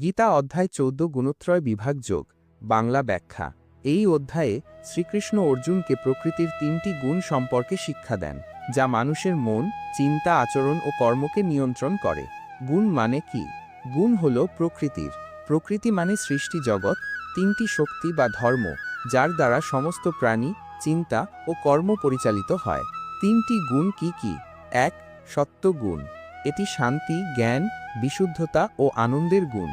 গীতা অধ্যায় চৌদ্দ গুণত্রয় বিভাগ যোগ, বাংলা ব্যাখ্যা। এই অধ্যায়ে শ্রীকৃষ্ণ অর্জুনকে প্রকৃতির তিনটি গুণ সম্পর্কে শিক্ষা দেন, যা মানুষের মন, চিন্তা, আচরণ ও কর্মকে নিয়ন্ত্রণ করে। গুণ মানে কি? গুণ হল প্রকৃতির। প্রকৃতি মানে সৃষ্টি জগৎ, তিনটি শক্তি বা ধর্ম, যার দ্বারা সমস্ত প্রাণী, চিন্তা ও কর্ম পরিচালিত হয়। তিনটি গুণ কি কি? এক সত্য গুণ। এটি শান্তি, জ্ঞান, বিশুদ্ধতা ও আনন্দের গুণ।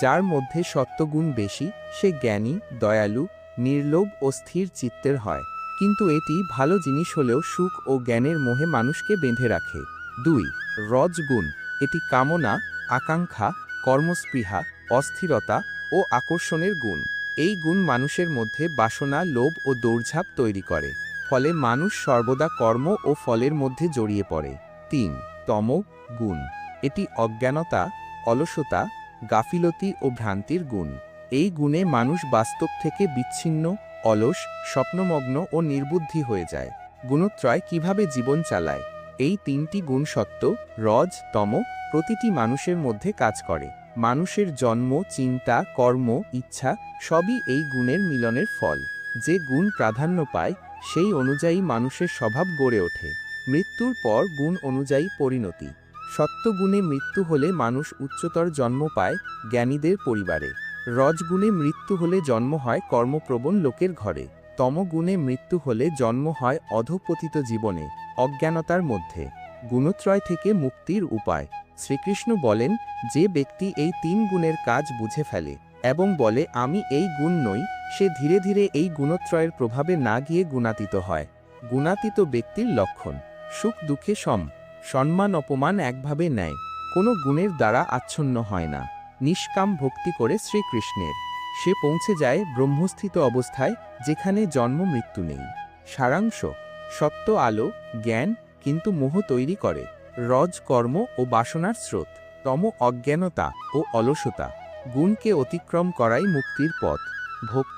যার মধ্যে সত্যগুণ বেশি, সে জ্ঞানী, দয়ালু, নির্লোভ ও স্থির চিত্তের হয়। কিন্তু এটি ভালো জিনিস হলেও সুখ ও জ্ঞানের মোহে মানুষকে বেঁধে রাখে। দুই, রজগুণ। এটি কামনা, আকাঙ্ক্ষা, কর্মস্পৃহা, অস্থিরতা ও আকর্ষণের গুণ। এই গুণ মানুষের মধ্যে বাসনা, লোভ ও দৌড়ঝাঁপ তৈরি করে। ফলে মানুষ সর্বদা কর্ম ও ফলের মধ্যে জড়িয়ে পড়ে। তিন তম গুণ এটি অজ্ঞানতা, অলসতা গাফিলতি ও ভ্রান্তির গুণ। এই গুণে মানুষ বাস্তব থেকে বিচ্ছিন্ন, অলস, স্বপ্নমগ্ন ও নির্বুদ্ধি হয়ে যায়। গুণত্রয় কীভাবে জীবন চালায়? এই তিনটি গুণ সত্য রজ, তম প্রতিটি মানুষের মধ্যে কাজ করে। মানুষের জন্ম, চিন্তা, কর্ম, ইচ্ছা সবই এই গুণের মিলনের ফল। যে গুণ প্রাধান্য পায়, সেই অনুযায়ী মানুষের স্বভাব গড়ে ওঠে। মৃত্যুর পর গুণ অনুযায়ী পরিণতি। সত্যগুণে মৃত্যু হলে মানুষ উচ্চতর জন্ম পায় জ্ঞানীদের পরিবারে। রজগুণে মৃত্যু হলে জন্ম হয় কর্মপ্রবণ লোকের ঘরে। তমগুণে মৃত্যু হলে জন্ম হয় অধপতিত জীবনে, অজ্ঞানতার মধ্যে। গুণত্রয় থেকে মুক্তির উপায়। শ্রীকৃষ্ণ বলেন, যে ব্যক্তি এই তিন গুণের কাজ বুঝে ফেলে এবং বলে, আমি এই গুণ নই সে ধীরে ধীরে এই গুণত্রয়ের প্রভাবে না গিয়ে গুণাতীত হয়। গুণাতীত ব্যক্তির লক্ষণ সুখ দুঃখে সম। সম্মান অপমান একভাবে নেয়, কোনো গুণের দ্বারা আচ্ছন্ন হয় না, নিষ্কাম ভক্তি করে শ্রীকৃষ্ণের। সে পৌঁছে যায় ব্রহ্মস্থিত অবস্থায়, যেখানে জন্ম মৃত্যু নেই। সারাংশ, সত্য আলো, জ্ঞান, কিন্তু মোহ তৈরি করে। রজ, কর্ম ও বাসনার স্রোত, তম অজ্ঞানতা ও অলসতা। গুণকে অতিক্রম করাই মুক্তির পথ। ভক্তি